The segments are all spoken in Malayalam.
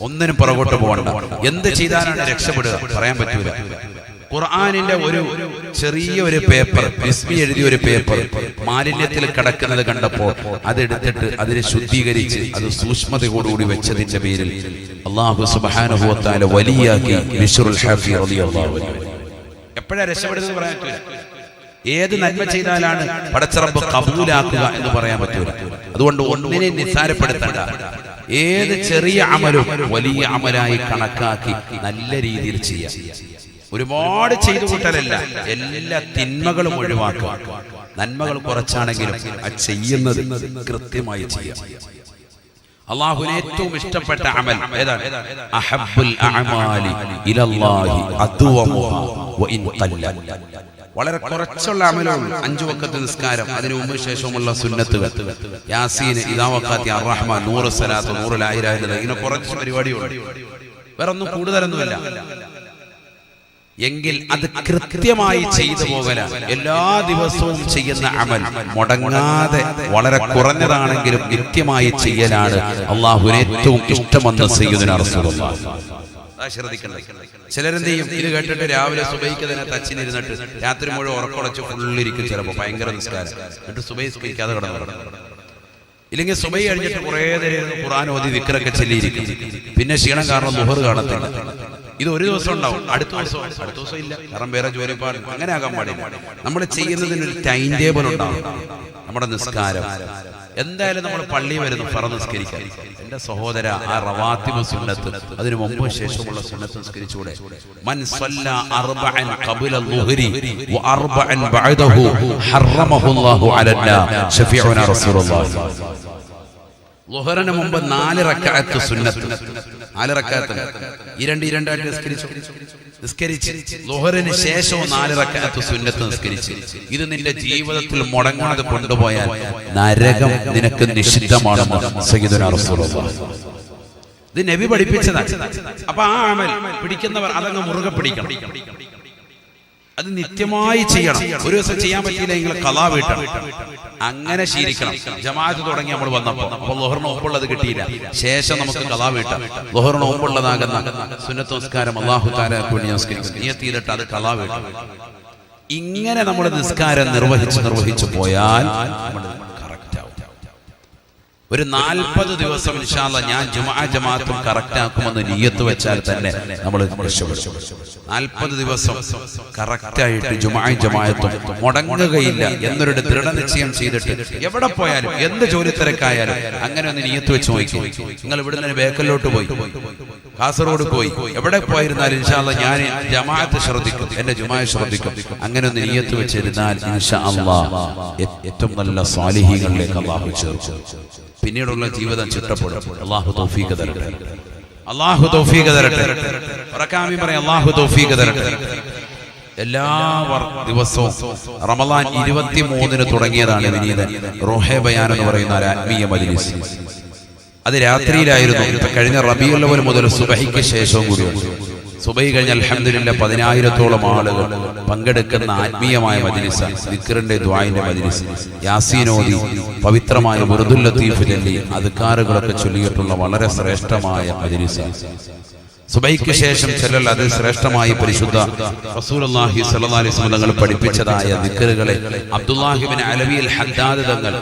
ഒന്നിനും പുറകോട്ട് പോകണ്ട. എന്ത് ചെയ്താലാണ് രക്ഷപ്പെടുക? പറയാൻ പറ്റൂല. ഖുർആാനിന്റെ ഒരു ചെറിയ ഒരു പേപ്പർ ബിസ്മി എഴുതിയ ഒരു പേപ്പർ മാലിന്യത്തിൽ കിടക്കുന്നത് കണ്ടപ്പോ അതെടുത്തിട്ട് അതിനെ ശുദ്ധീകരിച്ച് അത് സൂക്ഷ്മതയോടുകൂടി വെച്ചതിന്റെ പേരിൽ അള്ളാഹു സുബാനുഭവത്താല വലിയാക്കി. എപ്പോഴാ രക്ഷപ്പെടുന്നത് പറയാൻ ഏത് നന്മ ചെയ്താലാണ് പടച്ചറമ്പ് കബൂലാക്കുക എന്ന് പറയാൻ പറ്റൂല. അതുകൊണ്ട് ഒന്നിനെ നിസ്സാരപ്പെടുത്തണ്ട. ഏത് ചെറിയ അമലും വലിയ അമലായി കണക്കാക്കി നല്ല രീതിയിൽ ചെയ്യാം. ഒരുപാട് ചെയ്തു കൂട്ടലല്ല എല്ലാ തിന്മകളും ഒഴിവാക്കുക. നന്മകൾ കുറച്ചാണെങ്കിലും അത് ചെയ്യുന്നത് കൃത്യമായി ചെയ്യാം. അള്ളാഹുവിന് ഏറ്റവും ഇഷ്ടപ്പെട്ട അമൽ ഏതാണ്? അഹബ്ബുൽ അഅമാലി ഇലല്ലാഹി അദ്വമുഹ വഇൻ ഖല്ല വളരെ കുറച്ചുള്ള അമലവും അഞ്ചു വക്കത്ത് നിസ്കാരം. അതിനു മുമ്പ് ശേഷമുള്ള സുന്നത്തുകൾ. യാസീന് ഇദാ അറഹ്മാൻ നൂറ് സലാത്ത് ഇല്ലല്ലാഹ്. ഇങ്ങനെ കുറച്ച് പരിപാടിയുണ്ട് വേറെ ഒന്നും കൂടുതലൊന്നുമില്ല. എങ്കിൽ അത് കൃത്യമായി ചെയ്തു പോകല. എല്ലാ ദിവസവും ചെയ്യുന്ന അമൽ മുടങ്ങാതെ വളരെ കുറഞ്ഞതാണെങ്കിലും കൃത്യമായി ചെയ്യലാണ് അള്ളാഹു ഏറ്റവും ഇഷ്ടമെന്ന് സയ്യിദുനാ റസൂലുള്ളാഹി ചിലരെന്ത് ചെയ്യും ഇത് കേട്ടിട്ട് രാവിലെ സുബൈക്ക് തന്നെ തച്ചിനിരുന്നിട്ട് രാത്രി മുഴുവൻ ഉറക്കുളച്ച് ഫുള്ളിരിക്കും ചിലപ്പോൾ ഭയങ്കര നിസ്കാരം. എന്നിട്ട് സുബൈ സുബൈക്കാതെ കിടന്നു കിടന്നു ഇല്ലെങ്കിൽ സുബൈ കഴിഞ്ഞിട്ട് കുറേ നേരം ഖുറാൻ ഓതി വിക്രൊക്കെ ചെല്ലിയിരിക്കും. പിന്നെ ക്ഷീണം കാരണം മുഹർ കാണത്തില്ല. ഇത് ഒരു ദിവസം ഉണ്ടാവും. അടുത്ത ദിവസം അടുത്ത ദിവസം ഇല്ല. കാരണം വേറെ ജോലിപ്പാട് അങ്ങനെ ആകാൻ പാടില്ല. നമ്മൾ ചെയ്യുന്നതിന് ഒരു ടൈം ടേബിൾ ഉണ്ടാവും നമ്മുടെ നിസ്കാരം. എന്തായാലും നമ്മൾ പള്ളി വരുന്നു ഫറ നിസ്കരിക്കാൻ. എന്റെ സഹോദര ആ റവാത്തിബ് സുന്നത്ത് അതിനു മുമ്പ് ശേഷമുള്ള സുന്നത്ത് നിസ്കരിച്ചൂടെ മൻ സല്ല അർബഅൻ ഖബല ളുഹരി വ അർബഅൻ ബഅദഹു ഹറമഹുല്ലാഹു അലന്നാ ഷഫീഉനാ റസൂലുള്ളാഹി. ളുഹറിന് മുമ്പ് നാല് റക്അത്ത് സുന്നത്ത്. നാല് ഇരണ്ട് ഇരണ്ടായിട്ട് നിസ്കരിച്ചു. നിസ്കരിച്ച്. ളുഹറിന് ശേഷവും നാല് റക്അത്ത് സുന്നത്ത് നിസ്കരിച്ച്. ഇത് നിന്റെ ജീവിതത്തിൽ മുടങ്ങാതെ കൊണ്ടുപോയാൽ നരകം നിനക്ക് നിഷിദ്ധമാണ് ഇത് നബി പഠിപ്പിച്ചതാണ്. അപ്പൊ ആ അമൽ പിടിക്കുന്നവർ അതങ്ങ് മുറുകെ പിടിക്കണം. അത് നിത്യമായി ചെയ്യണം. ഒരു ദിവസം ചെയ്യാൻ പറ്റിയില്ലെങ്കിൽ കലാ വീട്ടണം അങ്ങനെ ശീലിക്കണം. ജമാഅത്ത് തുടങ്ങി നമ്മൾ വന്നപ്പോ. അപ്പോൾ ലോഹറിന് ഒപ്പുള്ളത് കിട്ടിയില്ല. ശേഷം നമുക്ക് കലാ വീട്ടാം ലോഹറിന് ഒപ്പുള്ളതാകുന്ന സുന്നത്ത് നമസ്കാരം അള്ളാഹു താരാക്കുവേണ്ടി നമസ്കരിക്കും നിയത്ത് അത് കലാ വീട്ടാം ഇങ്ങനെ നമ്മൾ നിസ്കാരം നിർവഹിച്ച് നിർവഹിച്ചു പോയാൽ നമ്മൾ. ഒരു നാൽപ്പത് ദിവസം ഇൻഷാല്ല ഞാൻ ജുമാ ജമാഅത്തും കറക്റ്റ് ആക്കുമെന്ന് നീയത്ത് വെച്ചാൽ തന്നെ നമ്മൾ നാൽപ്പത് ദിവസം കറക്റ്റായിട്ട് ജുമാ ജമാഅത്തും മുടങ്ങുകയില്ല എന്നൊരു ദൃഢനിശ്ചയം ചെയ്തിട്ട് എവിടെ പോയാലും എന്ത് ജോലി തിരക്കായാലും അങ്ങനെ ഒന്ന് നീയത്ത് വെച്ച് നോക്കി. നിങ്ങൾ ഇവിടെ നിന്ന് ബേക്കലിലോട്ട് പോയി. കാസർഗോഡ് പോയി. എവിടെ പോയിരുന്നാലും ഇൻഷാല്ല ഞാൻ ജമാഅത്ത് ശ്രദ്ധിക്കും. എന്റെ ജുമായ ശ്രദ്ധിക്കും. അങ്ങനെ ഒന്ന് നീയത്ത് വെച്ചിരുന്നാൽ ഇൻഷാ ഏറ്റവും നല്ല സ്വാലിഹികളിലേക്ക് അള്ളാഹു ചേർക്കും. പിന്നീടുള്ള ജീവിതം ചിട്ടപ്പെടും അള്ളാഹു തൗഫീഖ് തരട്ടെ. അള്ളാഹു തൗഫീഖ് തരട്ടെ. ഉറക്കാമി പറയും അള്ളാഹു തൗഫീഖ് തരട്ടെ. എല്ലാ ദിവസവും റമദാൻ ഇരുപത്തി മൂന്നിന് തുടങ്ങിയതാണ് വിനീതൻ റോഹെ ബയാൻ എന്ന് പറയുന്ന ഒരു ആത്മീയ മജ്ലിസ്. അത് രാത്രിയിലായിരുന്നു. കഴിഞ്ഞ റബിയുള്ളവർ മുതൽ സുബഹിക്ക് ശേഷവും കൂടി. സുബൈ കഴിഞ്ഞ അലഹമില്ല പതിനായിരത്തോളം ആളുകൾ പങ്കെടുക്കുന്ന ആത്മീയമായ മജ്ലിസ് ദിക്റിന്റെ ദ്വായിന്റെ മജ്ലിസ് യാസീനോദി പവിത്രമായ മൃദുൽ ലത്തീഫ് ചൊല്ലി ചൊല്ലിയിട്ടുള്ള വളരെ ശ്രേഷ്ഠമായ മജ്ലിസ്. സുബൈക്ക് ശേഷം ചെല്ലൽ അത് ശ്രേഷ്ഠമായി പരിശുദ്ധ അലൈഹി വസല്ലം തങ്ങൾ പഠിപ്പിച്ചതായ ദിക്കറുകളെ അബ്ദുല്ലാഹിബിൻ അലവിയിൽ ഹദ്ദാദ് തങ്ങൾ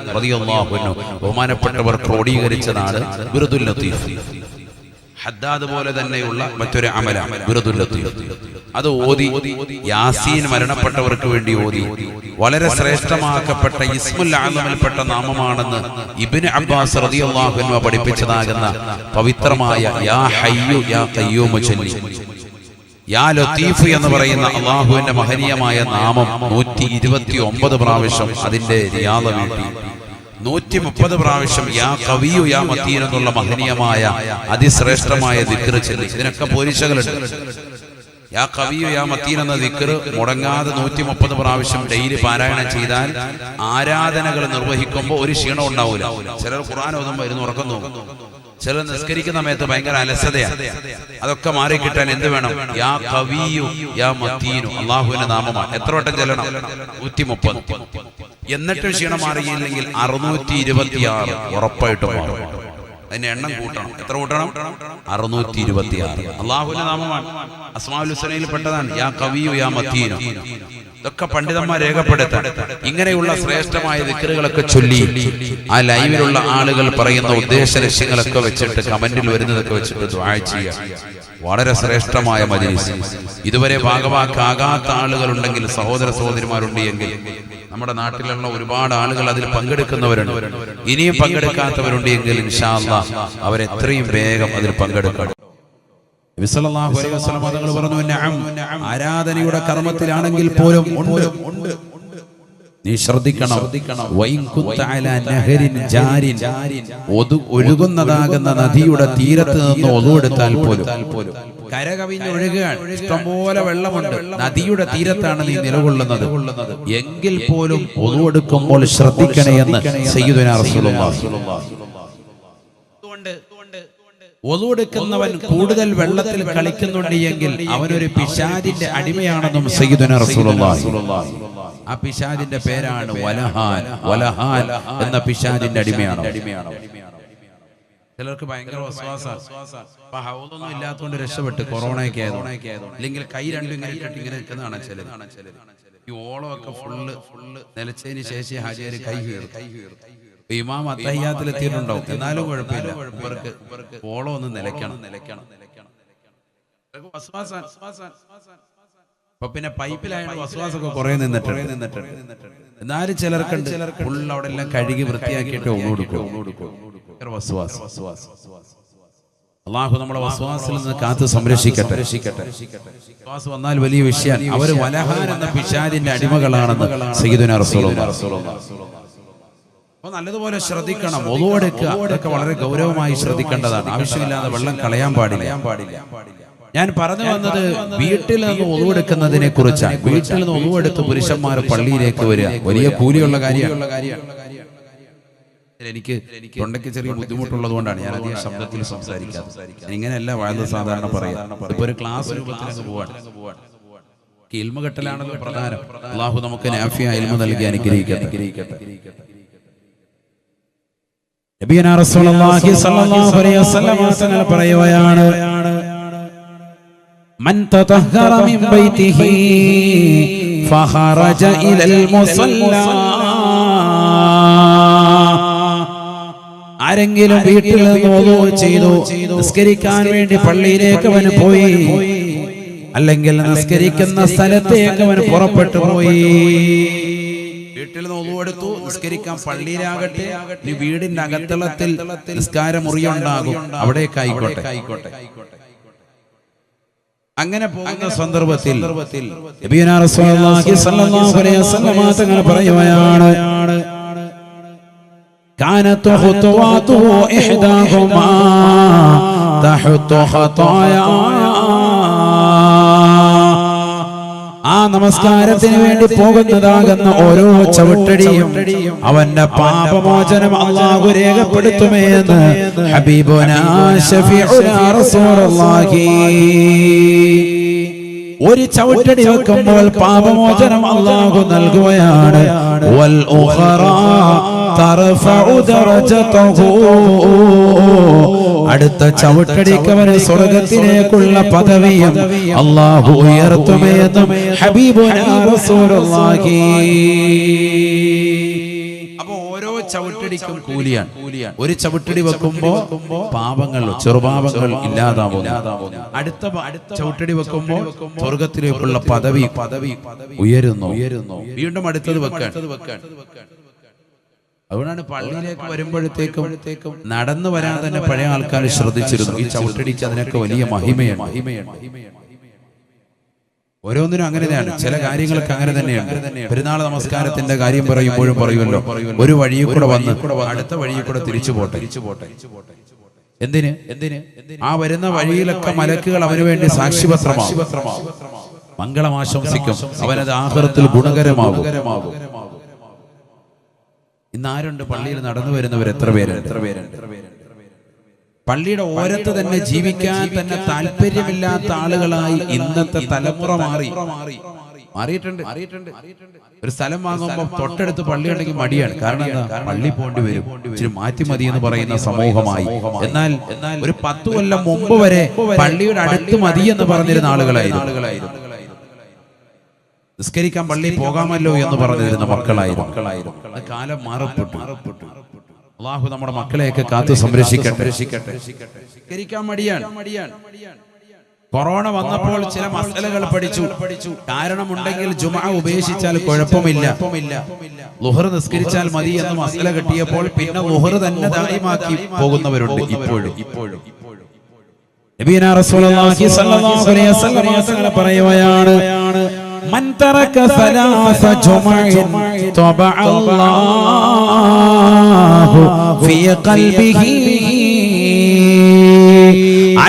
ബഹുമാനപ്പെട്ടവർ ക്രോഡീകരിച്ചതാണ് ബിറുദുൽ ലത്തീഫ്. ഹദ്ദാദ് പോലെ തന്നെയുള്ള മറ്റൊരു അമലാണ് ബിറുദുൽ ലത്തീഫ്. അത് ഓതി യാസീൻ മരണപ്പെട്ടവർക്ക് വേണ്ടി ഓതി. വളരെ ശ്രേഷ്ഠമാക്കപ്പെട്ട ഇസ്മുൽ ആലമിൽപ്പെട്ട നാമമാണെന്ന് ഇബ്നു അബ്ബാസ് അൻഹു പഠിപ്പിച്ചതാകുന്ന പവിത്രമായ യാ ഹയ്യു യാ ഖയ്യൂമു ചൊല്ലി. യാ ലത്തീഫ് എന്ന് പറയുന്ന അള്ളാഹുവിന്റെ മഹനീയമായ നാമം നൂറ്റി ഇരുപത്തി ഒമ്പത് പ്രാവശ്യം അതിന്റെ റിയാദ വീട്ടി നൂറ്റി മുപ്പത് പ്രാവശ്യം യാ കവിയു യാ മത്തീൻ എന്നുള്ള മഹനീയമായ അതിശ്രേഷ്ഠമായ ദിക്ർ ചെല്ലി. ഇതിനൊക്കെ പോലീശകളുണ്ട് യാ കവിയു യാ മത്തീൻ എന്ന ദിക്ർ മുടങ്ങാതെ നൂറ്റി മുപ്പത് പ്രാവശ്യം ഡെയിലി പാരായണം ചെയ്താൽ ആരാധനകൾ നിർവഹിക്കുമ്പോൾ ഒരു ക്ഷീണം ഉണ്ടാവില്ല ചിലർ ഖുറാൻ ഓതുമ്പോൾ ഇരുന്ന് ഉറക്കം തോന്നും. ചിലർ നിസ്കരിക്കുന്ന സമയത്ത് ഭയങ്കര അലസതയാണ് അതൊക്കെ മാറി കിട്ടാൻ എന്ത് വേണം? യാ കവിയു യാ അള്ളാഹുവിന്റെ നാമമാണ് എത്ര വട്ടം ചെല്ലണം? നൂറ്റി മുപ്പത് എന്നിട്ട് ക്ഷീണം മാറിയില്ലെങ്കിൽ അറുന്നൂറ്റി ഇരുപത്തിയാറ് ഉറപ്പായിട്ടും മാറും. അതിന്റെ എണ്ണം കൂട്ടണം. എത്ര കൂട്ടണം? അറുന്നൂറ്റി ഇരുപത്തി ആറ് അള്ളാഹുവിന്റെ നാമമാണ്. അസ്മാഉൽ ഹുസനയിൽ പെട്ടതാണ്. യാ കവിയു യാ മത്തീനു. ഇതൊക്കെ പണ്ഡിതന്മാർ രേഖപ്പെടുത്താൻ ഇങ്ങനെയുള്ള ശ്രേഷ്ഠമായ വിക്രുകളൊക്കെ ചൊല്ലി. ആ ലൈവിലുള്ള ആളുകൾ പറയുന്ന ഉദ്ദേശ ലക്ഷ്യങ്ങളൊക്കെ വെച്ചിട്ട് കമന്റിൽ വരുന്നതൊക്കെ വെച്ചിട്ട് ദ്വാഴ ചെയ്യുക. വളരെ ശ്രേഷ്ഠമായ മജീസ് ഇതുവരെ ഭാഗവാക്കാകാത്ത ആളുകൾ ഉണ്ടെങ്കിൽ സഹോദര സഹോദരിമാരുണ്ട് എങ്കിൽ നമ്മുടെ നാട്ടിലുള്ള ഒരുപാട് ആളുകൾ അതിൽ പങ്കെടുക്കുന്നവരുണ്ട്. ഇനിയും പങ്കെടുക്കാത്തവരുണ്ട് എങ്കിൽ ഇൻഷാല്ല അവരെത്രയും വേഗം അതിൽ പങ്കെടുക്കണം. നബി അലൈഹി വസല്ലം തങ്ങൾ പറഞ്ഞു നഅം ആരാധനയുടെ കർമ്മത്തിലാണെങ്കിൽ പോലും ഉണ്ട്. നീ ശ്രദ്ധിക്കണം. ഒഴുകുന്നതാകുന്ന നദിയുടെ തീരത്ത് നിന്ന് ഒതുവെടുത്താൽ പോലും. കരകവിഞ്ഞൊഴുകുകയാണ് ഇഷ്ടംപോലെ വെള്ളമുണ്ട്. നദിയുടെ തീരത്താണ് നീ നിലകൊള്ളുന്നത്. എങ്കിൽ പോലും ഒതുവെടുക്കുമ്പോൾ ശ്രദ്ധിക്കണേ എന്ന് സയ്യിദുനാ റസൂലുള്ളാഹി. ഒതുവെടുക്കുന്നവൻ കൂടുതൽ വെള്ളത്തിൽ കളിക്കുന്നുണ്ട് എങ്കിൽ അവനൊരു പിശാദിന്റെ അടിമയാണെന്നും സയ്യിദുന ആ പിശാദിന്റെ പേരാണ് വലഹാൻ വലഹാൻ എന്ന പിശാദിന്റെ അടിമയാണ് ചിലർക്ക് ഭയങ്കര ഒന്നും ഇല്ലാത്തതുകൊണ്ട് രക്ഷപ്പെട്ട് കൊറോണയൊക്കെ ആയതുകൊണ്ട്. അല്ലെങ്കിൽ കൈ രണ്ടും ഇങ്ങനെ ഇട്ടിട്ട് ഇങ്ങനെ നിൽക്കുന്നതാണ് ചിലത് ഈ ഓളമൊക്കെ ഫുള്ള് ഫുള്ള് നിലച്ചതിന് ശേഷം ഹാജിയർ കൈ കീറും. ഇമാം അത്തഹ്യാത്തിൽ എത്തിയിട്ടുണ്ടാവും എന്നാലും കുഴപ്പമില്ല. ഇവർക്ക് പോളോ ഒന്ന് നിലയ്ക്കണം. നിലയ്ക്കണം. അപ്പൊ പിന്നെ പൈപ്പിലായാലും വസ്വാസൊക്കെ കുറെ നിന്നിട്ടുണ്ട്. നിന്നിട്ട് എന്നാലും ചിലർക്കുണ്ട് ഉള്ള അവിടെ എല്ലാം കഴുകി വൃത്തിയാക്കിയിട്ട് ഒന്നു കൊടുക്കും. അള്ളാഹു നമ്മുടെ വസ്വാസിൽ നിന്ന് കാത്തു സംരക്ഷിക്കട്ടെ. രക്ഷിക്കട്ടെ വിശ്വാസ് വന്നാൽ വലിയ വിഷയം. അവർ വലഹാൻ എന്ന പിശാദിന്റെ അടിമകളാണെന്ന് സയ്യിദുനാ റസൂലുള്ളാഹി അപ്പൊ നല്ലതുപോലെ ശ്രദ്ധിക്കണം. ഒതുവെടുക്കുക അതൊക്കെ വളരെ ഗൗരവമായി ശ്രദ്ധിക്കേണ്ടതാണ്. ആവശ്യമില്ലാതെ വെള്ളം കളയാൻ പാടില്ല. ഞാൻ പറഞ്ഞു വന്നത് വീട്ടിൽ നിന്ന് ഒതുവെടുക്കുന്നതിനെ കുറിച്ചാണ്. വീട്ടിൽ നിന്ന് ഒതുവെടുത്ത് പുരുഷന്മാർ പള്ളിയിലേക്ക് വരിക. വലിയ കൂലിയുള്ള കാര്യമാണ്. എനിക്ക് തൊണ്ടയ്ക്ക് ചെറിയ ബുദ്ധിമുട്ടുള്ളത് കൊണ്ടാണ് ഞാൻ അധികം ശബ്ദത്തിൽ സംസാരിക്കാറ് ഇങ്ങനെയല്ല വളരെ സാധാരണ പറയാം. ഇപ്പൊ ഒരു ക്ലാസ് രൂപത്തിലൊക്കെ പോവാണ്. ഇൽമ കെട്ടലാണല്ലോ പ്രധാനം. അള്ളാഹു നമുക്ക് നാഫിയ ഇൽമ നൽകി അനുഗ്രഹിക്കട്ടെ നബിയനാ റസൂലുള്ളാഹി സ്വല്ലല്ലാഹു അലൈഹി വസല്ലം തങ്ങൾ പറയുകയാണ്. ആരെങ്കിലും വീട്ടിൽ നിന്ന് ചെയ്തു നിസ്കരിക്കാൻ വേണ്ടി പള്ളിയിലേക്ക് അവൻ പോയി. അല്ലെങ്കിൽ നിസ്കരിക്കുന്ന സ്ഥലത്തേക്ക് അവൻ പുറപ്പെട്ടു പോയി. വീട്ടിൽ നിന്ന് ഒതുവെടുത്തു നിസ്കരിക്കാൻ പള്ളിയിലാകട്ടെ നീ വീടിന്റെ അകത്തളത്തിൽ നിസ്കാര മുറിയുണ്ടാകും അവിടേക്ക് ആയിക്കോട്ടെ ആയിക്കോട്ടെ അങ്ങനെ പോകുന്ന സന്ദർഭത്തിൽ നബിയുനാ റസൂലുള്ളാഹി സ്വല്ലല്ലാഹു അലൈഹി വസല്ലം തങ്ങൾ പറയുകയാണ് كانت خطواته إحداهما تحت خطايا ആ നമസ്കാരത്തിന് വേണ്ടി പോകുന്നതാകുന്ന ഓരോ ചവിട്ടടിയും അവന്റെ പാപമോചനം അള്ളാഹു രേഖപ്പെടുത്തുമെന്ന് ഒരു ചവിട്ടടി വെക്കുമ്പോൾ പാപമോചനം അള്ളാഹു നൽകുകയാണ്. വൽ ഉഖറ തർഫഉ ദറജതഹു അടുത്ത ചവിട്ടടിക്ക് അവന് സ്വർഗത്തിലേക്കുള്ള പദവിയും അള്ളാഹു ഉയർത്തുമെന്നും അപ്പൊ ഓരോ ചവിട്ടടിക്കും കൂലിയാണ്. ഒരു ചവിട്ടടി വെക്കുമ്പോ പാപങ്ങൾ ചെറുപാപങ്ങൾ ഇല്ലാതാവും അടുത്ത ചവിട്ടടി വെക്കുമ്പോ സ്വർഗത്തിലേക്കുള്ള പദവി പദവി ഉയരുന്നു ഉയരുന്നു. വീണ്ടും അടുത്തത് വെക്കാൻ. അതുകൊണ്ടാണ് പള്ളിയിലേക്ക് വരുമ്പോഴത്തേക്കും നടന്നു വരാൻ തന്നെ പഴയ ആൾക്കാർ ശ്രദ്ധിച്ചിരുന്നു. ഈ ചവിട്ടടിച്ച് അതിനൊക്കെ വലിയ മഹിമയാണ്. മഹിമയാണ്. ഓരോന്നിനും അങ്ങനെ തന്നെയാണ്. ചില കാര്യങ്ങൾക്ക് അങ്ങനെ തന്നെയാണ്. പെരുന്നാൾ നമസ്കാരത്തിന്റെ കാര്യം പറയുമ്പോഴും പറയുമല്ലോ. ഒരു വഴിയിൽ കൂടെ വന്ന് അടുത്ത വഴിയിൽ കൂടെ തിരിച്ചു പോട്ടെ തിരിച്ചു പോട്ടെ എന്തിന്? എന്തിന്? ആ വരുന്ന വഴിയിലൊക്കെ മലക്കുകൾ അവന് വേണ്ടി സാക്ഷിപത്രമാകും മംഗളം ആശംസിക്കും. അവനത് ആഹാരത്തിൽ ഗുണകരമാകും ഇന്ന് ആരുണ്ട്? പള്ളിയിൽ നടന്നു വരുന്നവർ എത്ര പേരുണ്ട്? എത്ര പേരുണ്ട്? പള്ളിയുടെ ഓരത്ത് തന്നെ ജീവിക്കാൻ തന്നെ താല്പര്യമില്ലാത്ത ആളുകളായി ഇന്നത്തെ തലമുറ മാറി. മാറിയിട്ടുണ്ട്. ഒരു സ്ഥലം വാങ്ങുമ്പോൾ തൊട്ടടുത്ത് പള്ളി ഉണ്ടെങ്കിൽ മടിയാണ്. കാരണം എന്താ? പള്ളി പോണ്ടി വരും. ഇച്ചിരി മാറ്റി മതി എന്ന് പറയുന്ന സമൂഹമായി. എന്നാൽ ഒരു പത്ത് കൊല്ലം മുമ്പ് വരെ പള്ളിയുടെ അടുത്ത് മതി എന്ന് പറഞ്ഞിരുന്ന ആളുകളായിരുന്നു. നിസ്കരിക്കാൻ പള്ളിയിൽ പോകാമല്ലോ എന്ന് പറഞ്ഞിരുന്ന മക്കളായിരുന്നു. കാലം മാറപ്പെട്ടു. അള്ളാഹു നമ്മുടെ മക്കളെയൊക്കെ കാത്തു സംരക്ഷിക്കട്ടെ. നിസ്കരിക്കാൻ മടിയാണ്. കൊറോണ വന്നപ്പോൾ ചില മസലകൾ പഠിച്ചു. പഠിച്ചു കാരണമുണ്ടെങ്കിൽ ജുമ ഉപേക്ഷിച്ചാൽ കുഴപ്പമില്ല. ലുഹർ നിസ്കരിച്ചാൽ മതി എന്ന് മസല കിട്ടിയപ്പോൾ പിന്നെ ലുഹർ തന്നെ ദാരിമാക്കി പോകുന്നവരുണ്ട് ഇപ്പോഴും. ഇപ്പോഴും. പറയുകയാണ് മൻ തറക സലാസ ജുമഇൻ തബഅ അല്ലാഹു ഫീ ഖൽബിഹി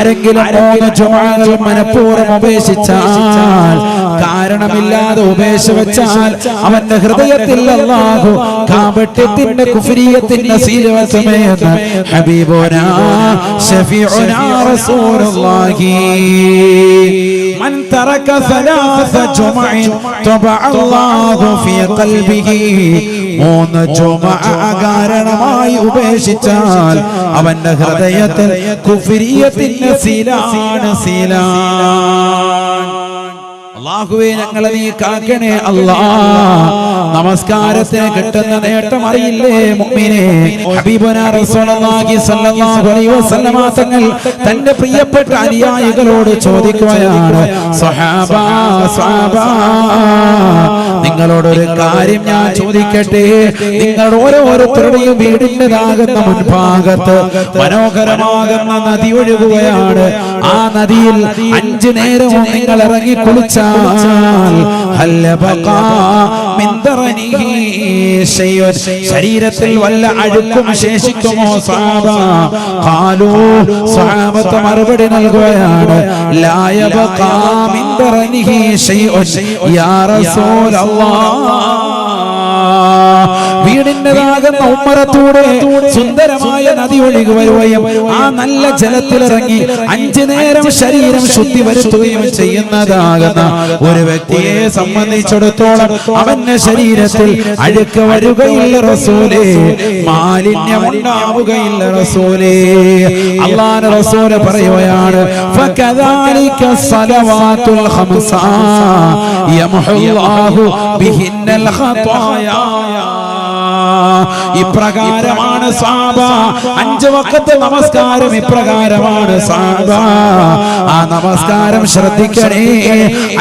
ആരെങ്കിലും മനഃപൂർവം ഉപേക്ഷിച്ചാൽ കാരണമില്ലാതെ ഉപേക്ഷ വെച്ചാൽ അവന്റെ ഹൃദയത്തിൽ അല്ലാഹു കാപട്യത്തിന്റെ ഹബീബോനാ ഷഫീഉനാ മൻ തറക അല്ലാഹു ഫീ ഖൽബിഹി. മൂന്ന് ചുമ കാരണമായി ഉപേക്ഷിച്ചാൽ അവന്റെ ഹൃദയത്തിൽ കുഫിരിയത്തിന്റെ ശീലാണ് സീലാണ്. അള്ളാഹുവേ ഞങ്ങളെ നീ കാക്കണേ അല്ലാ. നമസ്കാരത്തിന് കിട്ടുന്ന നേട്ടം അറിയില്ലേ മുഅ്മിനേ? റസൂലുള്ളാഹി സ്വല്ലല്ലാഹു വസല്ലമ തങ്ങൾ തന്റെ പ്രിയപ്പെട്ട അനുയായികളോട് ചോദിക്കുകയാണ് സ്വഹാബ സ്വഹാബ നിങ്ങളോടൊരു കാര്യം ഞാൻ ചോദിക്കട്ടെ? നിങ്ങൾ ഓരോരുത്തരുടെയും വീടിന്റെതാകുന്ന മുൻഭാഗത്ത് മനോഹരമാകുന്ന നദി ഒഴുകുകയാണ്. ആ നദിയിൽ അഞ്ചു നേരവും നിങ്ങൾ ഇറങ്ങി കുളിച്ചാൽ. ശരീരത്തിൽ വല്ല അഴുക്കും ശേഷിക്കുമോ സാബ? കാലോ സഹാബത്ത് മറുപടി നൽകുകയാണ്. ലായബ യബഖാ മിൻ ദറനിഹി আল্লাহ വീടിന്റെതാകുന്ന ഉമ്മറത്തൂടെ സുന്ദരമായ നദി ഒഴുകി ആ നല്ല ജലത്തിലിറങ്ങി അഞ്ചു നേരം ശരീരം ശുദ്ധി വരുത്തുകയും ചെയ്യുന്നതാകുന്ന ഒരു വ്യക്തിയെ സംബന്ധിച്ചിടത്തോളം അവന്റെ ശരീരത്തിൽ അഴുക്ക് വരികയില്ല റസൂലേ. മാലിന്യം ഉണ്ടാവുകയില്ല റസൂലേ. അള്ളാൻ റസൂൽ പറയുകയാണ് സലവാത്തുൽ ഹംസ യമഹു ബിഹിന്നൽ ഖതായാ ছায়া ഇപ്രകാരമാണ് സാബ. അഞ്ച് വക്കത്തെ നമസ്കാരം ഇപ്രകാരമാണ് സാബ. ആ നമസ്കാരം ശ്രദ്ധിക്കണേ.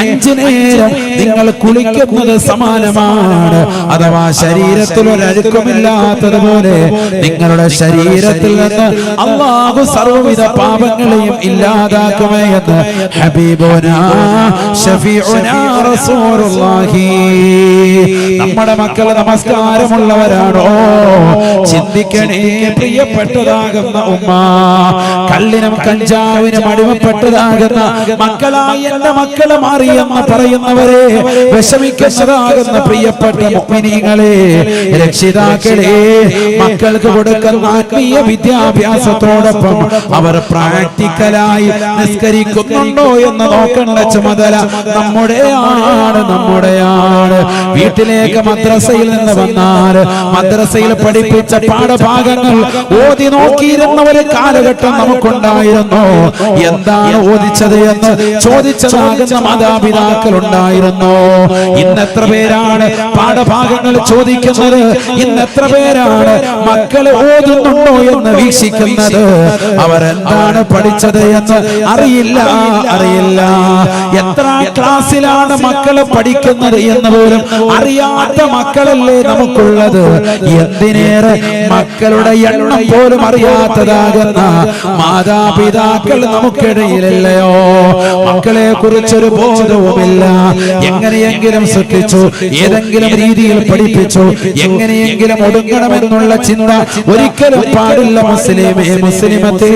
അഞ്ചു നേരം നിങ്ങൾ കുളിക്കുന്നത് സമാനമാണ്. അഥവാ ശരീരത്തിൽ ഒരു അഴുക്കുമില്ലാത്തതുപോലെ നിങ്ങളുടെ ശരീരത്തിൽ നിന്ന് അള്ളാഹു സർവവിധ പാപങ്ങളെയും ഇല്ലാതാക്കുമെന്ന് ഹബീബോനാ ഷഫീഉനാ നമ്മുടെ മക്കൾ നമസ്കാരമുള്ളവരാണോ? ചിന്തിക്കണേ പ്രിയപ്പെട്ടതാകുന്ന ഉമ്മ. കല്ലിനും കഞ്ചാവിനും അടിമപ്പെട്ടതാകുന്ന മക്കളായി എന്റെ മക്കളെ മാറിയെന്ന് പറയുന്നവരെ വിഷമിക്കുന്നതാകുന്ന പ്രിയപ്പെട്ട മുഗ്മിനീങ്ങളെ രക്ഷിതാക്കളെ മക്കൾക്ക് കൊടുക്കുന്ന ആത്മീയ വിദ്യാഭ്യാസത്തോടൊപ്പം അവർ പ്രാക്ടിക്കലായി നിസ്കരിക്കുന്നുണ്ടോ എന്ന് നോക്കേണ്ട ചുമതല നമ്മുടെയാണ് നമ്മുടെയാണ്. വീട്ടിലേക്ക് മദ്രസയിൽ നിന്ന് വന്നാൽ മദ്രസയിൽ പഠിപ്പിച്ച പാഠഭാഗങ്ങൾ ഓതി നോക്കിയിരുന്ന ഒരു കാലഘട്ടം നമുക്കുണ്ടായിരുന്നു എന്താണ് ഓദിച്ചത് എന്ന് ചോദിച്ചതാകുന്ന മാതാപിതാക്കൾ ഉണ്ടായിരുന്നു. ഇന്നെത്ര പേരാണ് പാഠഭാഗങ്ങൾ ചോദിക്കുന്നത്? ഇന്നെത്ര പേരാണ് മക്കളെ ഓതുന്നുണ്ടോ എന്ന് വീക്ഷിക്കുന്നത്? അവരെന്താണ് പഠിച്ചത് എന്ന് അറിയില്ല അറിയില്ല എത്ര ക്ലാസ്സിലാണ് മക്കൾ പഠിക്കുന്നത് എന്ന് പോലും അറിയാത്ത മക്കളല്ലേ നമുക്കുള്ളത്? എന്തിനേറെ മക്കളുടെ എണ്ണം പോലും അറിയാത്തതാകുന്ന മാതാപിതാക്കൾ നമുക്കിടയിലല്ലയോ? മക്കളെ കുറിച്ചൊരു ബോധവുമില്ല. എങ്ങനെയെങ്കിലും ശ്രദ്ധിച്ചു ഏതെങ്കിലും രീതിയിൽ പഠിപ്പിച്ചു. എങ്ങനെയെങ്കിലും ഒടുങ്ങണമെന്നുള്ള ചിന്ത ഒരിക്കലും പാടില്ല മുസ്ലിമേ മുസ്ലിമത്തേ.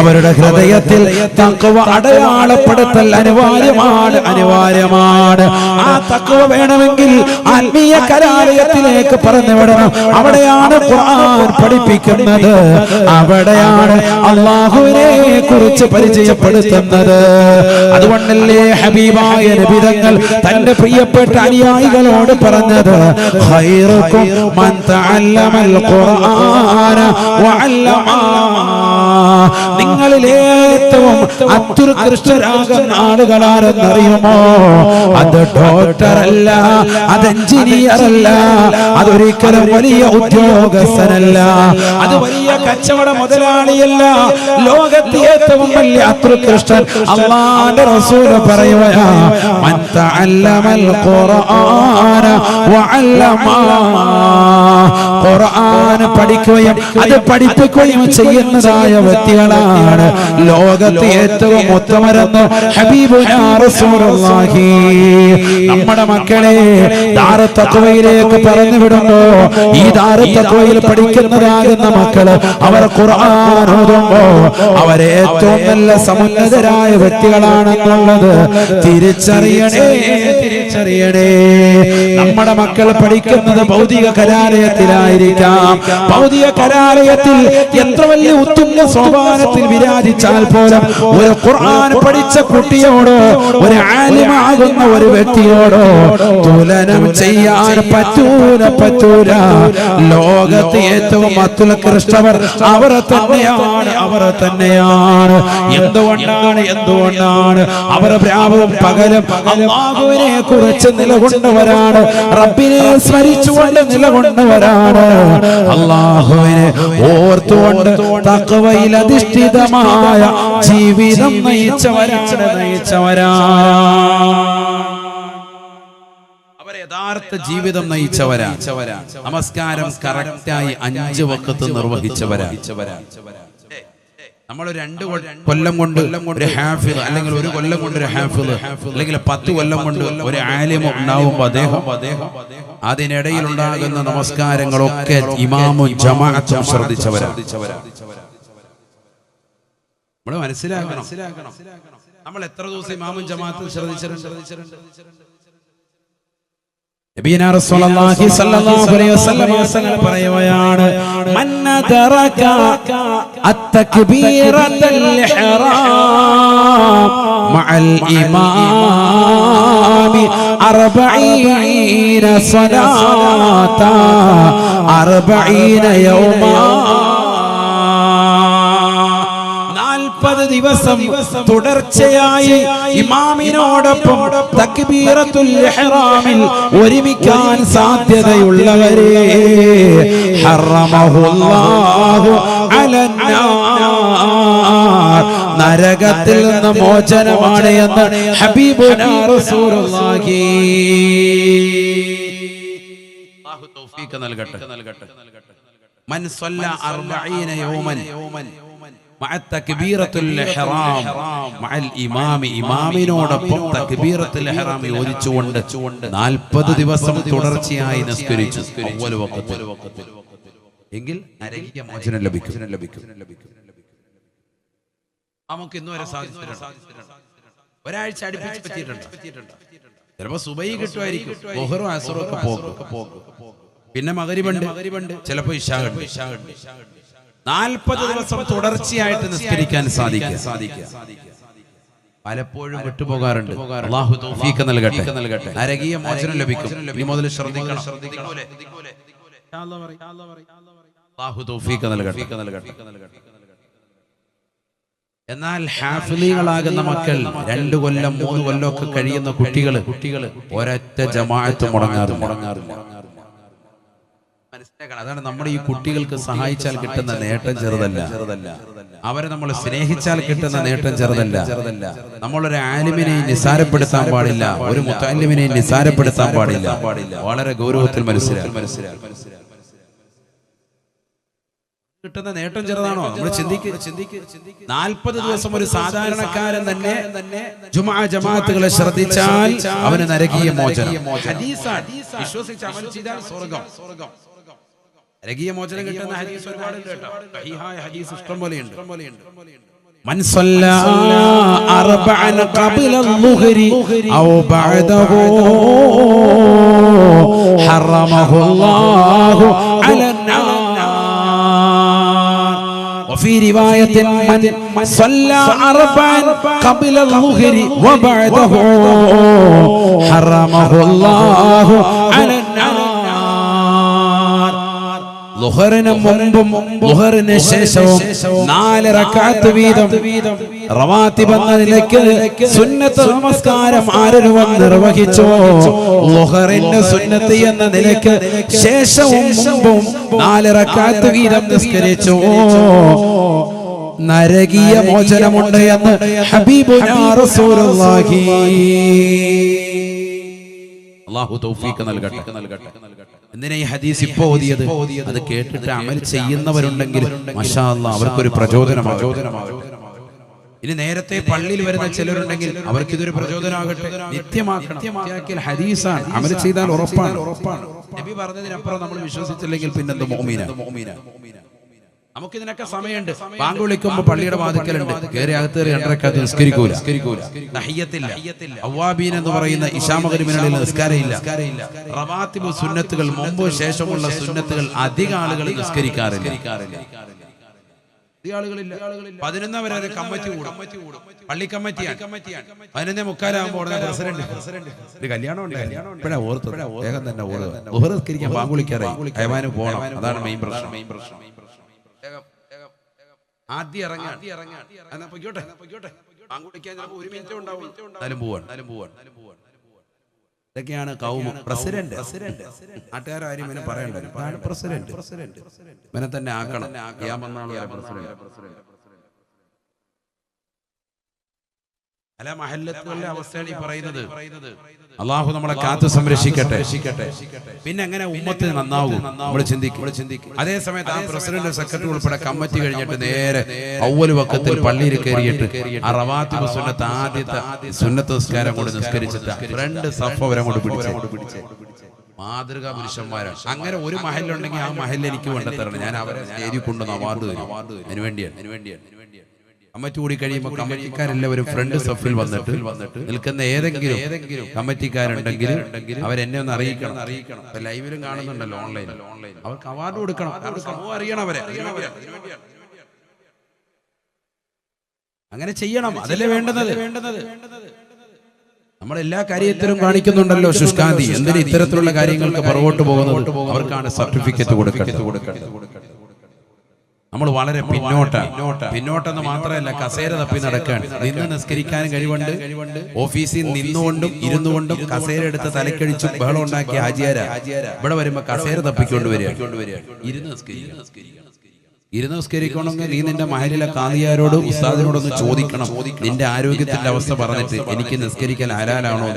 അവരുടെ ഹൃദയത്തിൽ തക്കവ അടയാളപ്പെടുത്തൽ അനിവാര്യമാണ് അനിവാര്യമാണ്. ആ തക്കവ വേണമെങ്കിൽ ആത്മീയ കലാലയത്തിലേക്ക് പറഞ്ഞു വിടണം അവിടെയാണ് ഖുർആൻ പഠിപ്പിക്കുന്നത്. അവിടെയാണ് അള്ളാഹുവിനെ കുറിച്ച് പരിചയപ്പെടുത്തുന്നത്. അതുകൊണ്ടല്ലേ ഹബീബായ നബിതങ്ങൾ തന്റെ പ്രിയപ്പെട്ട അനുയായികളോട് പറഞ്ഞത് നിങ്ങളിൽ ഏറ്റവും അത്യുത്കൃഷ്ടരാകുന്ന ആളുകളാരെന്നറിയുമോ? അത് ഡോക്ടർ അല്ല അത് എഞ്ചിനീയർ അല്ല അതൊരിക്കലും വലിയ ഉദ്യോഗസ്ഥനല്ല. അത് വലിയ കച്ചവട മുതലാളിയല്ല. ലോകത്തെ ഏറ്റവും വലിയ അത്യുത്കൃഷ്ടൻ അള്ളാന്റെ റസൂൽ പറയുകയാ മൻ ഖുർആന വഅല്ലമാ. ഖുർആൻ പഠിക്കുകയും അത് പഠിപ്പിക്കുകയും ചെയ്യുന്നതായ വ്യക്തികളാണ് ലോകത്തെ ഏറ്റവും ഉത്തമരെന്ന് നമ്മുടെ മക്കളെ താരത്തത്വയിലേക്ക് പറഞ്ഞു വിടുന്നു ഈ ദാരത്തത്വയിൽ പഠിക്കുന്നതാകുന്ന മക്കൾ അവർ ഖുർആൻ ഓതുമ്പോ അവരെ ഏറ്റവും നല്ല സമുന്നതരായ വ്യക്തികളാണെന്നുള്ളത് തിരിച്ചറിയണേ. തിരിച്ചറിയണേ. നമ്മുടെ മക്കൾ പഠിക്കുന്നത് ഭൗതിക കലാലയത്തിലായിരിക്കാം ഭൗതിക കലാലയത്തിൽ എത്ര വലിയ ഉത്തുംഗ സോപാനത്തിൽ വിരാജിച്ചാൽ പോലും ഒരു ഖുർആൻ പഠിച്ച കുട്ടിയോടോ ഒരു ആലിമാകുന്ന ഒരു വ്യക്തിയോടോ തുലനം ചെയ്യാൻ പറ്റൂല പറ്റൂല. ലോകത്തെ ഏറ്റവും അത്യുൽകൃഷ്ടവർ അവർ തന്നെയാണ് അവർ തന്നെയാണ്. എന്തുകൊണ്ടാണ് എന്തുകൊണ്ടാണ്? അവർ രാവും പകലും അള്ളാഹുവിനെ കുറിച്ച് നിലകൊണ്ടവരാണ്. റബ്ബിനെ സ്മരിച്ചുകൊണ്ട് നിലകൊണ്ടവരാണ്. അള്ളാഹുവിനെ ഓർത്തുകൊണ്ട് തക്കവയിൽ അധിഷ്ഠിതമായ ജീവിതം നയിച്ചവരാ. യഥാർത്ഥ ജീവിതം നയിച്ചവരാ. നമസ്കാരം കറക്റ്റായി അഞ്ച് വക്കത്ത് നിർവഹിച്ചവരാ. നമ്മൾ രണ്ട് കൊല്ലം കൊണ്ട് ഒരു ഹാഫിദ് അല്ലെങ്കിൽ ഒരു കൊല്ലം കൊണ്ട് ഒരു ഹാഫിദ് അല്ലെങ്കിൽ പത്ത് കൊല്ലം കൊണ്ട് ഒരു ആലിമ ഉണ്ടാവുമ്പോൾ അദ്ദേഹം. അതിനിടയിൽ ഉണ്ടാകുന്ന നമസ്കാരങ്ങളൊക്കെ ഇമാമും ജമാഅത്തും ശ്രദ്ധിച്ചവരാണ് നമ്മൾ മനസ്സിലാക്കണം. നമ്മൾ എത്ര ദിവസം ഇമാമും ജമാഅത്തും ശ്രദ്ധിച്ചിട്ടുണ്ട്? പറയുകയാണ് മന്ന തറക അത്തക്ബീറത്തുൽ ഇഹ്റാം മഅൽ ഇമാമി അർബഈന സ്വലാത്ത അർബഈന യൗമാ നാൽപ്പത് ദിവസം തുടർച്ചയായി ഇമാമിനോടൊപ്പം തക്ബീറത്തുൽ ഇഹ്റാമിൽ ഒരുമിക്കാൻ സാധ്യതയുള്ളവരെ ഹറമഹുല്ലാഹു അലന്നാർ നരകത്തിൽ നിന്ന് മോചനമാണ് എന്ന് ഹബീബുനാ റസൂലുള്ളാഹി. നൽകട്ടെ. നൽകട്ടെ. മൻ സ്വല്ല അർബഈന യൗമൻ. ഇമാമിനോടൊപ്പം തക്ബീറത്തുൽ ഇഹ്റാം യോജിച്ചുകൊണ്ട് 40 ദിവസം തുടർച്ചയായി നിസ്കരിച്ചു എങ്കിൽ നരകീയ മോചനം ലഭിക്കും. നമുക്ക് ഇന്ന് വരെ സാധിച്ചിട്ടുണ്ട്. ഒരാഴ്ച അടുപ്പിച്ച് പറ്റിയിട്ടുണ്ട്. ചിലപ്പോ സുബൈ കിട്ടുമായിരിക്കും. ബൊഹറും അസറും ഒക്കെ പോകും. പിന്നെ മകരിബണ്ട്. ചിലപ്പോ ഇഷാഗണ്ട് നാൽപ്പത് ദിവസം തുടർച്ചയായിട്ട് നിസ്കരിക്കാൻ സാധിക്കും പലപ്പോഴും വിട്ടുപോകാറുണ്ട്. അള്ളാഹു തൗഫീഖ് നൽകട്ടെ. നൽകട്ടെ. നരകീയ മോചനം ലഭിക്കും. ഇനി മുതൽ ശ്രദ്ധിക്കണം. അള്ളാഹു തൗഫീഖ് നൽകട്ടെ. നൽകട്ടെ. എന്നാൽ ഹാഫിലികളാകുന്ന മക്കൾ രണ്ടു കൊല്ലം മൂന്ന് കൊല്ലം ഒക്കെ കഴിയുന്ന കുട്ടികൾ കുട്ടികൾ ഒരൊറ്റ ജമാഅത്ത് മുടങ്ങാറ് മുടങ്ങാറില്ല. അതാണ് നമ്മുടെ ഈ കുട്ടികൾക്ക് സഹായിച്ചാൽ കിട്ടുന്ന നേട്ടം ചെറുതല്ല. അവരെ നമ്മൾ സ്നേഹിച്ചാൽ കിട്ടുന്ന നേട്ടം ചെറുതല്ല. നമ്മളൊരു ആലിമിനെ നിസാരപ്പെടുത്താൻ പാടില്ല. ഒരു മുത്താലിമിനെ നിസാരപ്പെടുത്താൻ പാടില്ല. വളരെ ഗൗരവത്തിൽ മനസ്സിലാക്കി കിട്ടുന്ന നേട്ടം ചെറുതാണോ? നമ്മൾ നാൽപ്പത് ദിവസം ഒരു സാധാരണക്കാരൻ തന്നെ ജുമാ ജമാഅത്തുകളെ ശ്രദ്ധിച്ചാൽ അവന് നരകീയ മോചനം. ഹദീസാണ്. വിശ്വസിച്ച് അമൽ ചെയ്താൽ സ്വർഗം. നരകീയ മോചനം കിട്ടുന്ന ഹദീസ് ഒരുപാടുണ്ട് കേട്ടോ സഹീഹായ ഹദീസ് ഇഷ്ടം പോലെയുണ്ട് من صلى أربعا قبل الظهر أو بعده حرمه الله على النار وفي رواية من صلى أربعا قبل الظهر وبعده حرمه الله على النار ലുഹറിന് മുമ്പും ലുഹറിന് ശേഷവും നാല് റക്കാത്ത് വീതം റവാത്തി എന്ന നിലയ്ക്ക് സുന്നത്ത് നമസ്കാരം ആരൊരുവൻ നിർവഹിച്ചോ? ലുഹറിന്റെ സുന്നത്ത് എന്ന നിലയ്ക്ക് ശേഷവും മുമ്പും നാല് റക്കാത്ത് വീതം നിസ്കരിച്ചോ? നരകീയ മോചനമുണ്ട് എന്ന് റസൂലുള്ളാഹി. അള്ളാഹു തൗഫീഖ് നൽകട്ടെ നൽകട്ടെ. എന്തിനാ ഈ ഹദീസ് ഇപ്പോ ഓതിയത്? അത് കേട്ടിട്ട് അമൽ ചെയ്യുന്നവരുണ്ടെങ്കിൽ മഷാ അല്ലാ അവർക്കൊരു പ്രചോദനമാകും ഇനി നേരത്തെ പള്ളിയിൽ വരുന്ന ചിലരുണ്ടെങ്കിൽ അവർക്ക് ഇതൊരു പ്രചോദനമാകട്ടെ. നിത്യമാക്കണം. ഹദീസാണ്. അമൽ ചെയ്താൽ ഉറപ്പാണ്. ഉറപ്പാണ്. നബി പറഞ്ഞതിനപ്പുറം നമ്മൾ വിശ്വസിച്ചില്ലെങ്കിൽ പിന്നെന്ത് മോമീന മോമീന നമുക്ക് ഇതിനൊക്കെ സമയമുണ്ട്. ബാങ്ക് വിളിക്കുമ്പോ പള്ളിയുടെ വാതിക്കലുണ്ട് കയറി നിസ്കരിക്കൂല അവ്വാബീൻ എന്ന് പറയുന്ന ഇഷാമകരിമിനുള്ളിൽ നിസ്കാരമില്ല. റവാത്തിബ് സുന്നത്തുകൾ മുമ്പ് ശേഷമുള്ള സുന്നത്തുകൾ അധിക ആളുകൾ നിസ്കരിക്കാറില്ല. പതിനൊന്നാം വരെ ഒരു കമ്മിറ്റി കൂടും. പള്ളി കമ്മിറ്റിയാണ്. പതിനൊന്നേ മുക്കാലാകുമ്പോൾ ഉടനെ പ്രസിഡന്റ്. ഒരു കല്യാണം ഉണ്ട്. ഇപ്പഴാ ഓർത്ത് വേഗം തന്നെ ഓടുക ബഹുറസ്കരിക്കാൻ ബാങ്ക് വിളിക്കാറായി. അയമാനും പോകണം. അതാണ് മെയിൻ പ്രശ്നം. മെയിൻ പ്രശ്നം. ആദ്യം ഇറങ്ങാൻ. എന്നാ പൊയ്ക്കോട്ടെ. പൊയ്ക്കോട്ടെ. ബാങ്ക് വിളിക്കാൻ ചിലപ്പോൾ ഒരു മിനിറ്റ് ഉണ്ടാവും എന്നാലും പോവാണ്. എന്നാലും പോവാണ്. ഇതൊക്കെയാണ് കൗമ പ്രസിഡന്റ്. നാട്ടുകാരും ഇവനെ ഇങ്ങനെ ഇതാണ് പ്രസിഡന്റ്. ഇവനെ തന്നെ ആക്കണം. പ്രസിഡന്റ്. അല്ല മഹല്ലത്തുകളുടെ അവസ്ഥയാണ് ഈ പറയുന്നത്. അള്ളാഹു നമ്മളെ കാത്തു സംരക്ഷിക്കട്ടെ. പിന്നെ എങ്ങനെ ഉമ്മത്തിന് നന്നാവും? നമ്മൾ ചിന്തിക്കും. ചിന്തിക്കും. അതേ സമയത്ത് ആ പ്രസിഡന്റ് സെക്രട്ടറി ഉൾപ്പെടെ കമ്മിറ്റി കഴിഞ്ഞിട്ട് നേരെ ഔവൽ വക്കത്തിൽ പള്ളിയിൽ കയറിയിട്ട് ആ റവാത്തി സുന്നത്ത് ആദ്യത്തെ സുന്നത്ത് നിസ്കാരം കൊണ്ട് നിസ്കരിച്ചിട്ട് രണ്ട് സഫ വരെ കൊണ്ട് പിടിച്ച്. മാതൃകാ പുരുഷന്മാരാണ്. അങ്ങനെ ഒരു മഹലുണ്ടെങ്കിൽ ആ മഹൽ എനിക്ക് കൊണ്ടുതരണം. ഞാൻ അവരെ നേരി കൊണ്ടുവന്ന് അവാർഡ് തരും. അതിനുവേണ്ടിയാണ്. അതിനുവേണ്ടിയാണ്. അതിനു വേണ്ടിയാണ് കമ്മിറ്റി കൂടി കഴിയുമ്പോൾ കമ്മിറ്റിക്കാരെല്ലാവരും ഫ്രണ്ട് സഫിൽ വന്നിട്ട് വന്നിട്ട് നിൽക്കുന്ന ഏതെങ്കിലും കമ്മിറ്റിക്കാരുണ്ടെങ്കിൽ അവരെന്നെ ഒന്ന് അറിയിക്കണം. അറിയിക്കണം. ലൈവിലും കാണുന്നുണ്ടല്ലോ ഓൺലൈൻ അവർക്ക് അവാർഡ് കൊടുക്കണം. സമൂഹം അറിയണം അവരെ. അങ്ങനെ ചെയ്യണം. അതല്ലേ വേണ്ടത്? വേണ്ടത്? നമ്മൾ എല്ലാ കാര്യത്തിലും കാണിക്കുന്നുണ്ടല്ലോ ശുഷ്കാന്തി. എന്തിനും ഇത്തരത്തിലുള്ള കാര്യങ്ങൾക്ക് പുറകോട്ട് പോകുന്നത്? അവർക്കാണ് സർട്ടിഫിക്കറ്റ് കൊടുക്കേണ്ടത്. നമ്മൾ വളരെ പിന്നോട്ട. പിന്നോട്ടെന്ന് മാത്രമല്ല കസേര തപ്പി നടക്കുകയാണ് നിന്ന് നിസ്കരിക്കാനും കഴിവുണ്ട്. ഓഫീസിൽ നിന്നുകൊണ്ടും ഇരുന്നുകൊണ്ടും കസേര എടുത്ത് തലക്കടിച്ചും ബഹളം ഉണ്ടാക്കിയ ഹാജിയാര? ഇവിടെ വരുമ്പോ കസേര തപ്പിക്കൊണ്ട് വരിക. ഇരുന്ന് നിസ്കരിക്കണം ഇരുന്ന് നിസ്കരിക്കണമെങ്കിൽ നീ നിന്റെ മഹലിലെ കാതിയാരോട് ഉസ്താദിനോടൊന്ന് ചോദിക്കണം. നിന്റെ ആരോഗ്യത്തിന്റെ അവസ്ഥ പറഞ്ഞിട്ട് എനിക്ക് നിസ്കരിക്കാൻ ആരാലാണോ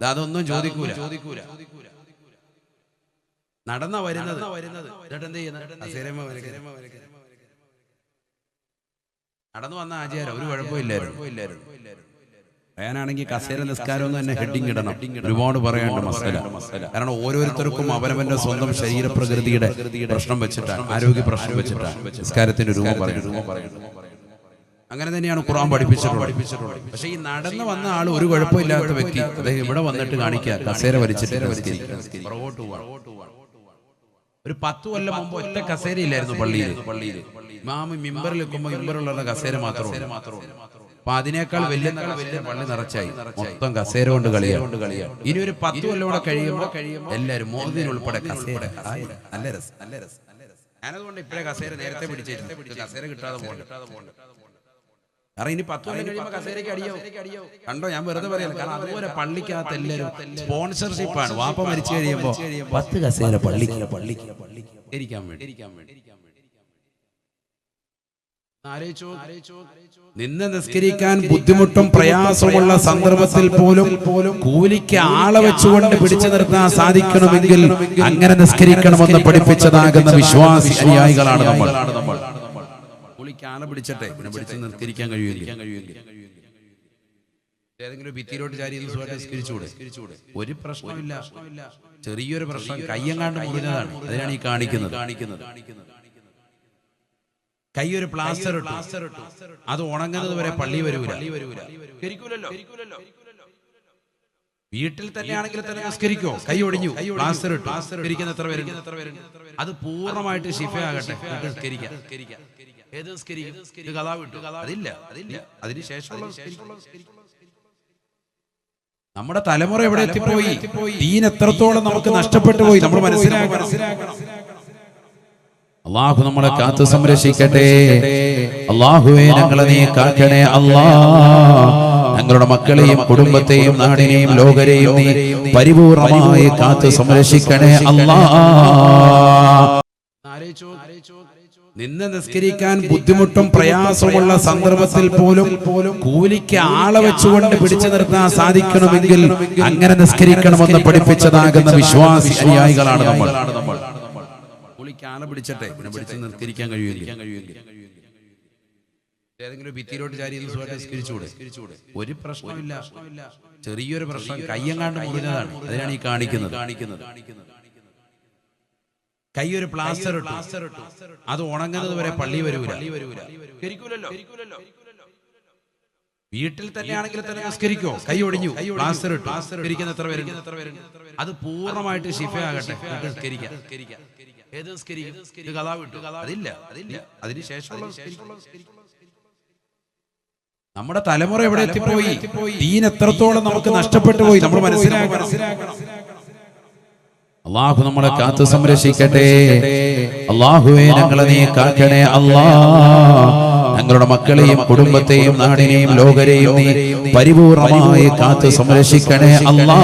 അതൊന്നും ചോദിക്കൂല. ചോദിക്കൂല. നടന്ന വരുന്നത്. നടന്നു വന്ന ആചാരം ഒരു കുഴപ്പമില്ലായിരുന്നു. പറയാനാണെങ്കിൽ കസേര നിസ്കാരം തന്നെ ഹെഡിങ് ഇടണം. ഒരുപാട് പറയാനുണ്ട് മസല. കാരണം ഓരോരുത്തർക്കും അവനവന്റെ സ്വന്തം ശരീരപ്രകൃതിയുടെ പ്രശ്നം വെച്ചിട്ടാണ്. ആരോഗ്യ പ്രശ്നം വെച്ചിട്ടാണ്. നിസ്കാരത്തിന്റെ രൂപം പറയുന്നത്. അങ്ങനെ തന്നെയാണ് ഖുറാൻ പഠിപ്പിച്ചിട്ടുള്ളത്. പക്ഷെ ഈ നടന്നു വന്ന ആൾ ഒരു കുഴപ്പമില്ലാത്ത വ്യക്തി. അദ്ദേഹം ഇവിടെ വന്നിട്ട് കാണിക്കുക. കസേര വലിച്ചിട്ട്. പുറകോട്ട് പോവാണ്. ഒരു പത്ത് കൊല്ലം മുമ്പ് ഒറ്റ കസേര ഇല്ലായിരുന്നു പള്ളിയിൽ പള്ളിയിൽ മാമി മിമ്പറിൽ വെക്കുമ്പോൾ മിമ്പറിലുള്ള കസേര മാത്രമേ അപ്പൊ അതിനേക്കാൾ വലിയ പള്ളി നിറച്ചായി. മൊത്തം കസേര കൊണ്ട് കളിയാണ് ഇനി ഒരു പത്ത് കൊല്ലം കൂടെ കഴിയുമ്പോൾ കഴിയുമ്പോ എല്ലാവരും മോദിന് ഉൾപ്പെടെ കസേര. നല്ല രസം. നല്ല രസം. ഞാനതുകൊണ്ട് ഇപ്പഴേ കസേര നേരത്തെ പിടിച്ചിരുന്നു കസേര കിട്ടാതെ പോകണ്ട. കാരണം ഇനി പത്ത് കൊല്ലം കഴിയുമ്പോൾ കസേരയ്ക്ക് അടിയോ? കണ്ടോ ഞാൻ വെറുതെ പറയാം കാരണം അതുപോലെ പള്ളിക്കകത്ത് എല്ലാവരും സ്പോൺസർഷിപ്പാണ് വാപ്പ മരിച്ചു കഴിയുമ്പോൾ പത്ത് കസേര പള്ളിക്ക്. പള്ളിക്ക്. പള്ളിക്ക്. ഇരിക്കാൻ വേണ്ടി. ഇരിക്കാൻ വേണ്ടി. നിന്ന് നിസ്കരിക്കാൻ ബുദ്ധിമുട്ടും പ്രയാസമുള്ള സന്ദർഭത്തിൽ പോലും പോലും കൂലിക്ക് ആളെ വെച്ചുകൊണ്ട് പിടിച്ചു നിർത്താൻ സാധിക്കണമെങ്കിൽ അങ്ങനെ നിസ്കരിക്കണമെന്ന് പഠിപ്പിച്ചതാകുന്ന വിശ്വാസി നമ്മൾ. ആളെ പിടിച്ചട്ടെ പിന്നെ പിടിച്ച് നിർത്തിരിക്കാൻ കഴിയുമെങ്കിൽ ഏതെങ്കിലും ഭിത്തിയിലോട്ട് ചാരി നിസ്കരിച്ചുകൂടെ? ഒരു പ്രശ്നമില്ല. ചെറിയൊരു പ്രശ്നം കയ്യങ്ങാണ്ട് മുറിഞ്ഞതാണ്. അതിനാണ് ഈ കാണിക്കുന്നത്. കാണിക്കുന്നത്. കൈ ഒരു പ്ലാസ്റ്റർ ഇട്ടു. അത് ഉണങ്ങുന്നത് വരെ പള്ളി വരൂല. വീട്ടിൽ തന്നെയാണെങ്കിൽ തന്നെ നിസ്കരിക്കോ? കൈ ഒടിഞ്ഞു. പ്ലാസ്റ്റർ ഇട്ടു. നിസ്കരിക്കുന്ന എത്ര പേരുണ്ട്? അത് പൂർണമായിട്ട് ഷിഫയാകട്ടെ നിസ്കരിക്കാം. ഏത് നിസ്കരിക്കും? ഇത് കഥാ വിട്ടു അതില്ല അതില്ല. അതിനുശേഷം. നമ്മുടെ തലമുറ എവിടെ എത്തിപ്പോയി? ദീൻ എത്രത്തോളം നമുക്ക് നഷ്ടപ്പെട്ടു പോയി? നമ്മൾ മനസ്സിലാക്കണം. അള്ളാഹു നമ്മളെ കാത്തു സംരക്ഷിക്കട്ടെ. അള്ളാഹുവെ ഞങ്ങളെ നീ കാക്കണേ അല്ലാ. ഞങ്ങളുടെ മക്കളെയും കുടുംബത്തെയും നാടിനെയും ലോകരെയും നീ പരിപൂർണമായി കാത്തു സംരക്ഷിക്കണേ അല്ലാ. നിന്ന് നിസ്കരിക്കാൻ ബുദ്ധിമുട്ടും പ്രയാസമുള്ള സന്ദർഭത്തിൽ പോലും പോലും കൂലിക്ക് ആളെ വെച്ചുകൊണ്ട് പിടിച്ചു നിർത്താൻ സാധിക്കണമെങ്കിൽ അങ്ങനെ നിസ്കരിക്കണമെന്ന് പഠിപ്പിച്ചതാകുന്ന വിശ്വാസികളാണ് നമ്മൾ. കൂലിക്ക് ആളെ പിടിച്ചട്ടെ പിന്നെ പിടിച്ച് നിസ്കരിക്കാൻ കഴിയുമെങ്കിൽ ഏതെങ്കിലും ഭിത്തിയിലോട്ട് ചാരി നിസ്കരിച്ചുകൂടെ? ഒരു പ്രശ്നമില്ല ചെറിയൊരു പ്രശ്നം കയ്യങ്ങാണ്ട് മുറിഞ്ഞതാണ്. അതിനാണ് ഈ കാണിക്കുന്നത്. കാണിക്കുന്നത്. കൈ ഒരു പ്ലാസ്റ്റർ ഇട്ടു. അത് ഉണങ്ങുന്നത് വരെ പള്ളി വരൂല. വീട്ടിൽ തന്നെയാണെങ്കിൽ തന്നെ നമസ്കരിക്കോ കൈ ഒടിഞ്ഞു. പ്ലാസ്റ്റർ ഇട്ടു. ഇരിക്കുന്ന എത്ര പേര് അത് പൂർണമായിട്ട് ഷിഫയാകട്ടെ ഏത് കഥാ വിട്ടു അതില്ല. അതില്ല. അതിന് ശേഷമുള്ള നിസ്കരിക്കും. നമ്മുടെ തലമുറ എവിടെ എത്തിപ്പോയി? ദീൻ എത്രത്തോളം നമുക്ക് നഷ്ടപ്പെട്ടു പോയി? നമ്മൾ മനസ്സിലാക്കണം. അള്ളാഹു നമ്മളെ കാത്തു സംരക്ഷിക്കട്ടെ. അള്ളാഹുവെ ഞങ്ങളെ നീ കാക്കണേ അല്ലാ. ഞങ്ങളുടെ മക്കളെയും കുടുംബത്തെയും നാടിനെയും ലോകരെയും നീ പരിപൂർണമായി കാത്തു സംരക്ഷിക്കണേ അല്ലാ.